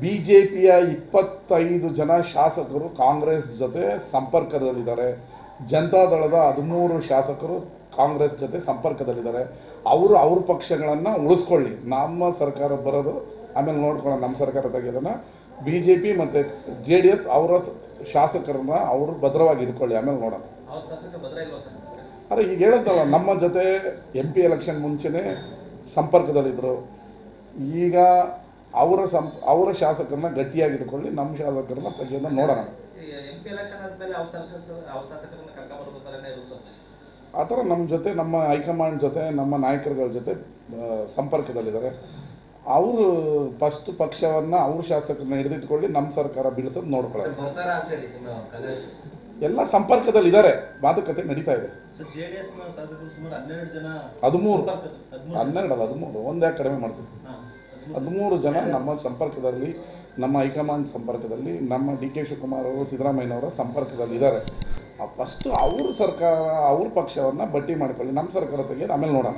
B J ಪಿಯ ಇಪ್ಪತ್ತೈದು ಜನ ಶಾಸಕರು ಕಾಂಗ್ರೆಸ್ ಜೊತೆ ಸಂಪರ್ಕದಲ್ಲಿದ್ದಾರೆ. ಜನತಾದಳದ ಹದಿಮೂರು ಶಾಸಕರು ಕಾಂಗ್ರೆಸ್ ಜೊತೆ ಸಂಪರ್ಕದಲ್ಲಿದ್ದಾರೆ. ಅವರು ಅವ್ರ ಪಕ್ಷಗಳನ್ನು ಉಳಿಸ್ಕೊಳ್ಳಿ. ನಮ್ಮ ಸರ್ಕಾರ ಬರೋದು ಆಮೇಲೆ ನೋಡ್ಕೊಳ್ಳೋಣ ನಮ್ಮ ಸರ್ಕಾರ ತೆಗೆಯೋದನ್ನು ಬಿ ಜೆ ಪಿ ಮತ್ತು ಜೆ ಡಿ ಎಸ್ ಅವರ ಶಾಸಕರನ್ನ ಅವರು ಭದ್ರವಾಗಿ ಇಟ್ಕೊಳ್ಳಿ. ಆಮೇಲೆ ನೋಡೋಣ. ಅರೆ ಈಗ ಹೇಳುತ್ತಲ್ಲ ನಮ್ಮ ಜೊತೆ ಎಂ ಪಿ ಎಲೆಕ್ಷನ್ ಮುಂಚೆನೇ ಸಂಪರ್ಕದಲ್ಲಿದ್ದರು ಈಗ ಅವರ ಸಂ ಅವರ ಶಾಸಕರನ್ನ ಗಟ್ಟಿಯಾಗಿ ಇಟ್ಕೊಳ್ಳಿ ನಮ್ಮ ಶಾಸಕರನ್ನ ತೆಗೆಯೋದನ್ನ ನೋಡೋಣ. ಆ ಥರ ನಮ್ಮ ಜೊತೆ ನಮ್ಮ ಹೈಕಮಾಂಡ್ ಜೊತೆ ನಮ್ಮ ನಾಯಕರುಗಳ ಜೊತೆ ಸಂಪರ್ಕದಲ್ಲಿದ್ದಾರೆ. ಅವರು ಫಸ್ಟ್ ಪಕ್ಷವನ್ನು ಅವ್ರ ಶಾಸಕರನ್ನ ಹಿಡಿದಿಟ್ಕೊಳ್ಳಿ ನಮ್ಮ ಸರ್ಕಾರ ಬೀಳಿಸೋದು ನೋಡ್ಕೊಳ್ಳೋದು ಎಲ್ಲ ಸಂಪರ್ಕದಲ್ಲಿದ್ದಾರೆ. ಮಾತುಕತೆ ನಡೀತಾ ಇದೆ. ಸರ್ ಜೆ ನ ಸುಮಾರು ಹನ್ನೆರಡು ಜನ ಹದಿಮೂರು. ಸಂಪರ್ಕ- ಹದಿಮೂರು ಹನ್ನೆರಡು ಅಲ್ಲ ಹದಿಮೂರು. ಒಂದೇ ಕಡಿಮೆ ಮಾಡ್ತೀವಿ. ಹದಿಮೂರು ಜನ ನಮ್ಮ ಸಂಪರ್ಕದಲ್ಲಿ, ನಮ್ಮ ಹೈಕಮಾಂಡ್ ಸಂಪರ್ಕದಲ್ಲಿ, ನಮ್ಮ ಡಿ ಕೆ ಶಿವಕುಮಾರ್ ಅವರು ಸಿದ್ದರಾಮಯ್ಯನವರ ಸಂಪರ್ಕದಲ್ಲಿ ಇದ್ದಾರೆ. ಫಸ್ಟು ಅವ್ರ ಸರ್ಕಾರ, ಅವ್ರ ಪಕ್ಷವನ್ನು ಬಟ್ಟಿ ಮಾಡಿಕೊಳ್ಳಿ ನಮ್ಮ ಸರ್ಕಾರ ತೆಗೆದು ಆಮೇಲೆ ನೋಡೋಣ.